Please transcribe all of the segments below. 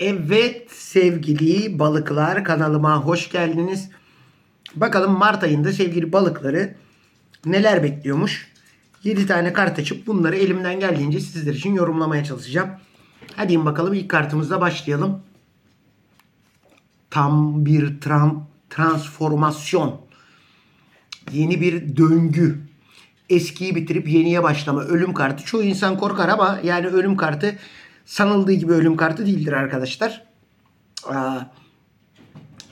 Evet sevgili balıklar kanalıma hoş geldiniz. Bakalım Mart ayında sevgili balıkları neler bekliyormuş. 7 tane kart açıp bunları elimden geldiğince sizler için yorumlamaya çalışacağım. Hadi bakalım ilk kartımızla başlayalım. Tam bir tram, transformasyon. Yeni bir döngü. Eskiyi bitirip yeniye başlama. Ölüm kartı. Çoğu insan korkar ama yani ölüm kartı sanıldığı gibi ölüm kartı değildir arkadaşlar.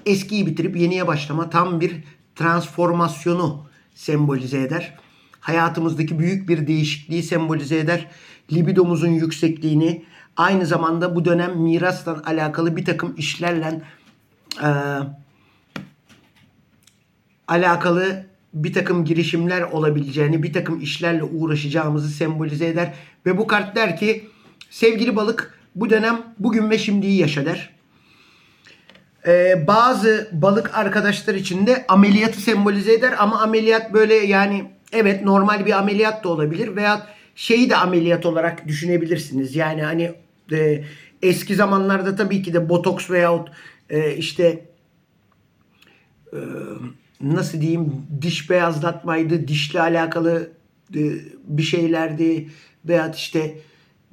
Eskiyi bitirip yeniye başlama tam bir transformasyonu sembolize eder. Hayatımızdaki büyük bir değişikliği sembolize eder. Libidomuzun yüksekliğini, aynı zamanda bu dönem mirasla alakalı bir takım işlerle e, alakalı bir takım girişimler olabileceğini, bir takım işlerle uğraşacağımızı sembolize eder. Ve bu kart der ki sevgili balık bu dönem bugün ve şimdiyi yaşa der. Ee, bazı balık arkadaşlar için de ameliyatı sembolize eder ama ameliyat böyle yani evet normal bir ameliyat da olabilir veya şeyi de ameliyat olarak düşünebilirsiniz. Yani hani e, eski zamanlarda tabii ki de botoks veyahut e, işte e, nasıl diyeyim diş beyazlatmaydı, dişle alakalı e, bir şeylerdi veyahut işte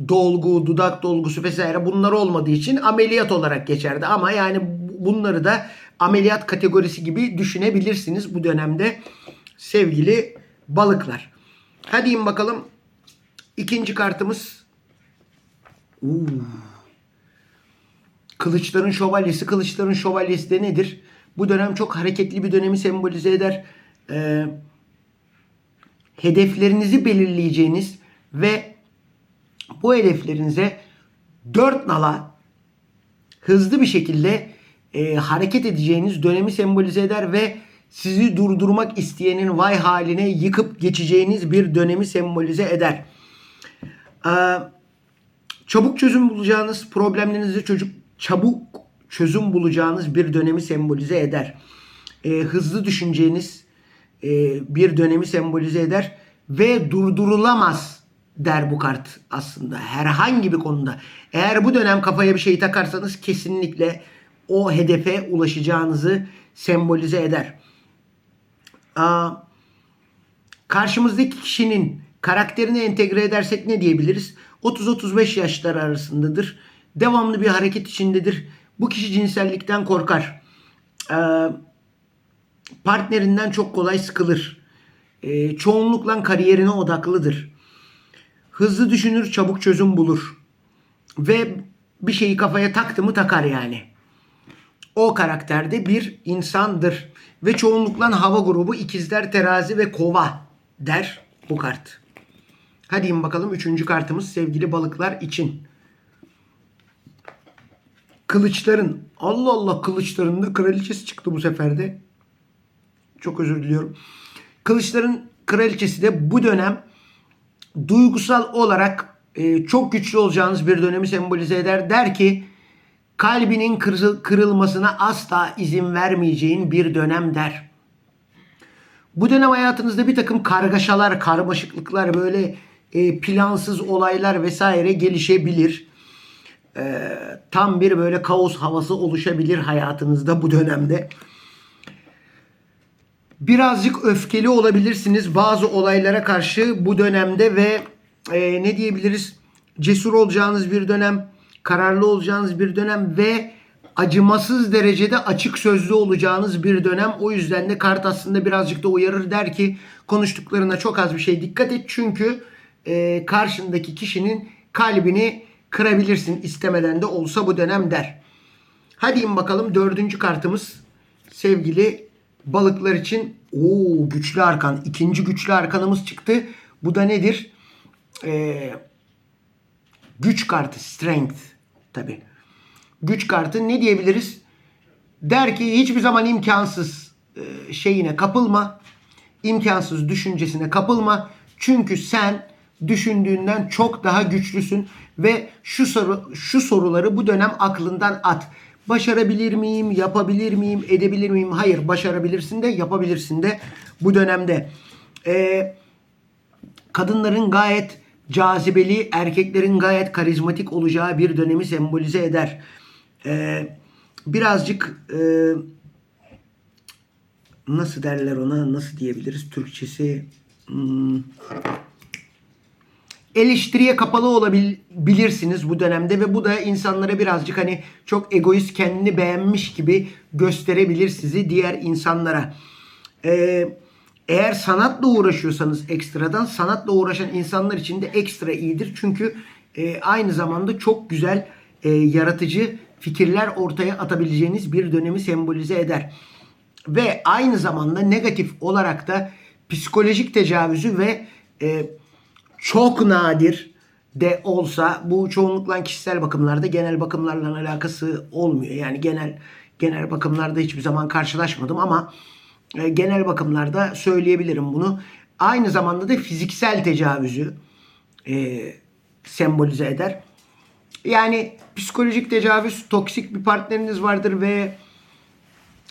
dolgu, dudak dolgusu vesaire bunlar olmadığı için ameliyat olarak geçerdi. Ama yani bunları da ameliyat kategorisi gibi düşünebilirsiniz bu dönemde sevgili balıklar. Hadi in bakalım. İkinci kartımız. Uuu. Kılıçların şövalyesi. Kılıçların şövalyesi de nedir? Bu dönem çok hareketli bir dönemi sembolize eder. Ee, hedeflerinizi belirleyeceğiniz ve bu hedeflerinize dört nala hızlı bir şekilde e, hareket edeceğiniz dönemi sembolize eder ve sizi durdurmak isteyenin vay haline yıkıp geçeceğiniz bir dönemi sembolize eder. Ee, çabuk çözüm bulacağınız problemlerinizi çocuk çabuk çözüm bulacağınız bir dönemi sembolize eder. Ee, hızlı düşüneceğiniz e, bir dönemi sembolize eder ve durdurulamaz der bu kart aslında herhangi bir konuda. Eğer bu dönem kafaya bir şey takarsanız kesinlikle o hedefe ulaşacağınızı sembolize eder. Aa, karşımızdaki kişinin karakterini entegre edersek ne diyebiliriz? 30-35 yaşlar arasındadır. Devamlı bir hareket içindedir. Bu kişi cinsellikten korkar. Ee, partnerinden çok kolay sıkılır. Ee, çoğunlukla kariyerine odaklıdır. Hızlı düşünür, çabuk çözüm bulur. Ve bir şeyi kafaya taktı mı takar yani. O karakterde bir insandır. Ve çoğunlukla hava grubu ikizler, terazi ve kova der bu kart. Hadi in bakalım üçüncü kartımız sevgili balıklar için. Kılıçların Allah Allah kılıçların da kraliçesi çıktı bu sefer de. Çok özür diliyorum. Kılıçların kraliçesi de bu dönem duygusal olarak e, çok güçlü olacağınız bir dönemi sembolize eder. Der ki kalbinin kırıl- kırılmasına asla izin vermeyeceğin bir dönem der. Bu dönem hayatınızda bir takım kargaşalar, karmaşıklıklar, böyle e, plansız olaylar vesaire gelişebilir. E, tam bir böyle kaos havası oluşabilir hayatınızda bu dönemde. Birazcık öfkeli olabilirsiniz bazı olaylara karşı bu dönemde ve e, ne diyebiliriz? Cesur olacağınız bir dönem, kararlı olacağınız bir dönem ve acımasız derecede açık sözlü olacağınız bir dönem. O yüzden de kart aslında birazcık da uyarır der ki konuştuklarına çok az bir şey dikkat et. Çünkü e, karşındaki kişinin kalbini kırabilirsin istemeden de olsa bu dönem der. Hadi in bakalım dördüncü kartımız sevgili balıklar için o güçlü arkan. ikinci güçlü arkanımız çıktı. Bu da nedir? Ee, güç kartı strength tabi. Güç kartı ne diyebiliriz? Der ki hiçbir zaman imkansız e, şeyine kapılma. imkansız düşüncesine kapılma. Çünkü sen düşündüğünden çok daha güçlüsün ve şu soru şu soruları bu dönem aklından at. Başarabilir miyim? Yapabilir miyim? Edebilir miyim? Hayır, başarabilirsin de, yapabilirsin de bu dönemde. Ee, kadınların gayet cazibeli, erkeklerin gayet karizmatik olacağı bir dönemi sembolize eder. e, birazcık e, nasıl derler ona nasıl diyebiliriz Türkçesi hmm, eleştiriye kapalı olabilirsiniz bu dönemde ve bu da insanlara birazcık hani çok egoist kendini beğenmiş gibi gösterebilir sizi diğer insanlara. Ee, eğer sanatla uğraşıyorsanız ekstradan sanatla uğraşan insanlar için de ekstra iyidir. Çünkü e, aynı zamanda çok güzel e, yaratıcı fikirler ortaya atabileceğiniz bir dönemi sembolize eder. Ve aynı zamanda negatif olarak da psikolojik tecavüzü ve e, çok nadir de olsa bu çoğunlukla kişisel bakımlarda genel bakımlarla alakası olmuyor. Yani genel genel bakımlarda hiçbir zaman karşılaşmadım ama e, genel bakımlarda söyleyebilirim bunu. Aynı zamanda da fiziksel tecavüzü e, sembolize eder. Yani psikolojik tecavüz, toksik bir partneriniz vardır ve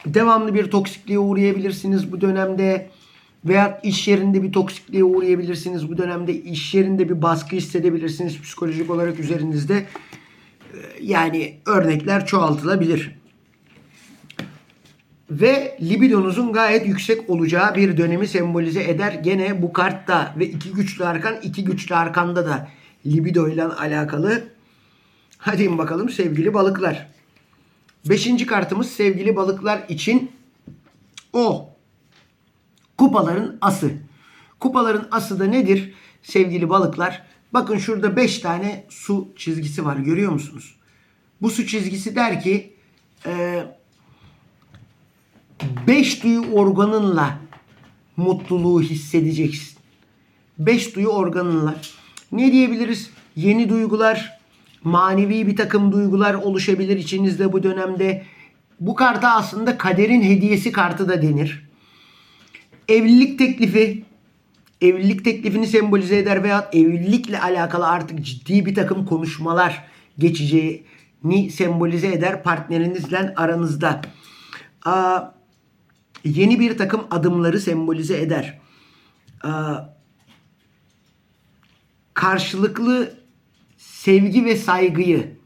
devamlı bir toksikliğe uğrayabilirsiniz bu dönemde veya iş yerinde bir toksikliğe uğrayabilirsiniz bu dönemde iş yerinde bir baskı hissedebilirsiniz psikolojik olarak üzerinizde Ee, yani örnekler çoğaltılabilir ve libidonuzun gayet yüksek olacağı bir dönemi sembolize eder. Gene bu kartta ve iki güçlü arkan, iki güçlü arkanda da libido ile alakalı. Hadi bakalım sevgili balıklar. Beşinci kartımız sevgili balıklar için o. Kupaların ası. Kupaların ası da nedir sevgili balıklar? Bakın şurada 5 tane su çizgisi var görüyor musunuz? Bu su çizgisi der ki e, beş duyu organınla mutluluğu hissedeceksin. Beş duyu organınla. Ne diyebiliriz? Yeni duygular, manevi bir takım duygular oluşabilir içinizde bu dönemde. Bu karta aslında kaderin hediyesi kartı da denir. Evlilik teklifi, evlilik teklifini sembolize eder veya evlilikle alakalı artık ciddi bir takım konuşmalar geçeceğini sembolize eder partnerinizle aranızda. Aa, yeni bir takım adımları sembolize eder. Aa, karşılıklı sevgi ve saygıyı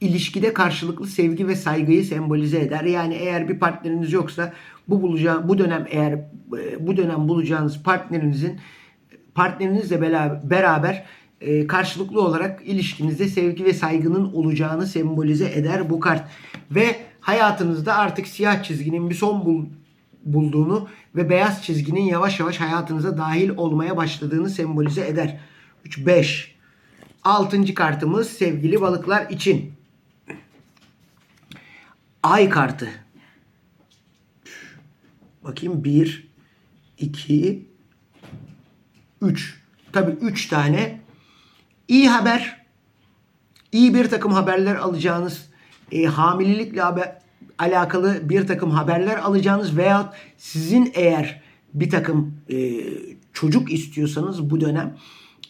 ilişkide karşılıklı sevgi ve saygıyı sembolize eder. Yani eğer bir partneriniz yoksa bu bulacağı bu dönem eğer e, bu dönem bulacağınız partnerinizin partnerinizle beraber e, karşılıklı olarak ilişkinizde sevgi ve saygının olacağını sembolize eder bu kart. Ve hayatınızda artık siyah çizginin bir son bul- bulduğunu ve beyaz çizginin yavaş yavaş hayatınıza dahil olmaya başladığını sembolize eder. 3 5 Altıncı kartımız sevgili balıklar için. Ay kartı. Bakayım 1 2 3. Tabii 3 tane. İyi haber. iyi bir takım haberler alacağınız, e, hamilelikle haber, alakalı bir takım haberler alacağınız veya sizin eğer bir takım e, çocuk istiyorsanız bu dönem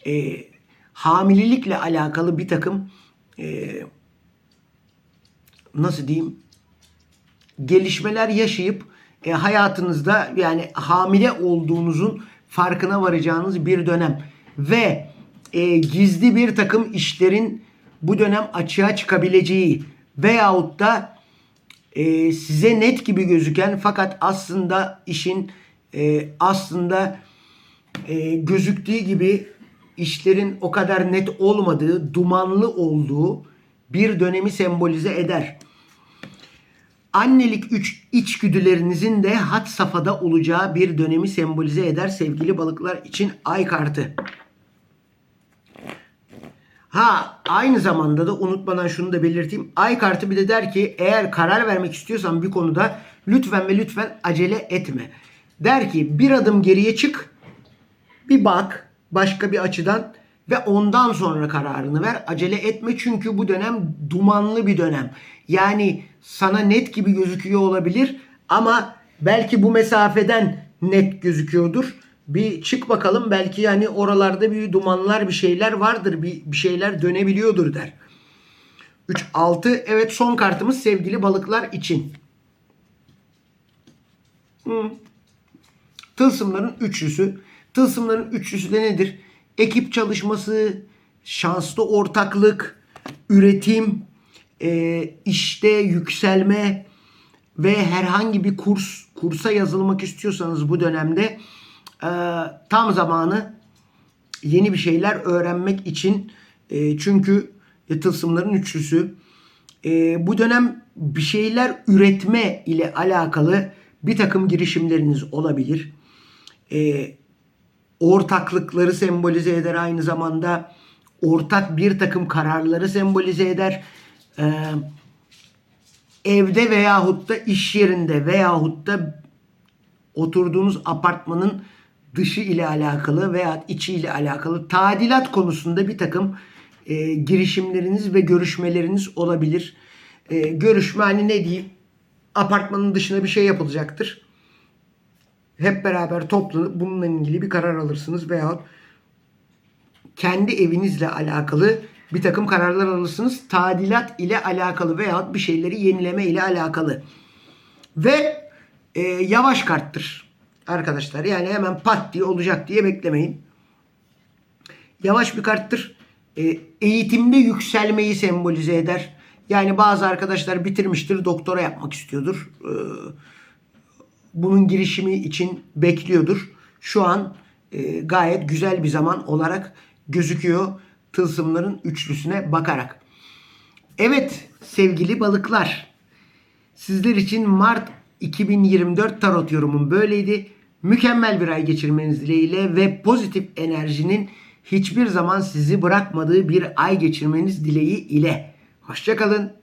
e, hamilelikle alakalı bir takım e, nasıl diyeyim gelişmeler yaşayıp e, hayatınızda yani hamile olduğunuzun farkına varacağınız bir dönem ve e, gizli bir takım işlerin bu dönem açığa çıkabileceği veyahut da e, size net gibi gözüken fakat aslında işin e, aslında e, gözüktüğü gibi işlerin o kadar net olmadığı, dumanlı olduğu bir dönemi sembolize eder. Annelik üç içgüdülerinizin de had safhada olacağı bir dönemi sembolize eder sevgili balıklar için ay kartı. Ha aynı zamanda da unutmadan şunu da belirteyim. Ay kartı bir de der ki eğer karar vermek istiyorsan bir konuda lütfen ve lütfen acele etme. Der ki bir adım geriye çık, bir bak başka bir açıdan ve ondan sonra kararını ver. Acele etme çünkü bu dönem dumanlı bir dönem. Yani sana net gibi gözüküyor olabilir ama belki bu mesafeden net gözüküyordur. Bir çık bakalım belki yani oralarda bir dumanlar bir şeyler vardır. Bir, bir şeyler dönebiliyordur der. 3 6 evet son kartımız sevgili balıklar için. Hı. Tılsımların üçlüsü. Tılsımların üçlüsü de nedir? Ekip çalışması, şanslı ortaklık, üretim, e, işte yükselme ve herhangi bir kurs kursa yazılmak istiyorsanız bu dönemde e, tam zamanı yeni bir şeyler öğrenmek için e, çünkü tılsımların üçlüsü e, bu dönem bir şeyler üretme ile alakalı bir takım girişimleriniz olabilir. E, ortaklıkları sembolize eder aynı zamanda ortak bir takım kararları sembolize eder. E, evde veyahut da iş yerinde veyahut da oturduğunuz apartmanın dışı ile alakalı veya içi ile alakalı tadilat konusunda bir takım e, girişimleriniz ve görüşmeleriniz olabilir. E, görüşme hani ne diyeyim apartmanın dışına bir şey yapılacaktır. Hep beraber toplanıp bununla ilgili bir karar alırsınız veyahut kendi evinizle alakalı bir takım kararlar alırsınız. Tadilat ile alakalı veyahut bir şeyleri yenileme ile alakalı. Ve e, yavaş karttır arkadaşlar. Yani hemen pat diye olacak diye beklemeyin. Yavaş bir karttır. E, eğitimde yükselmeyi sembolize eder. Yani bazı arkadaşlar bitirmiştir, doktora yapmak istiyordur. E, bunun girişimi için bekliyordur. Şu an e, gayet güzel bir zaman olarak gözüküyor tılsımların üçlüsüne bakarak. Evet sevgili balıklar. Sizler için Mart 2024 tarot yorumum böyleydi. Mükemmel bir ay geçirmeniz dileğiyle ve pozitif enerjinin hiçbir zaman sizi bırakmadığı bir ay geçirmeniz dileği ile. Hoşçakalın.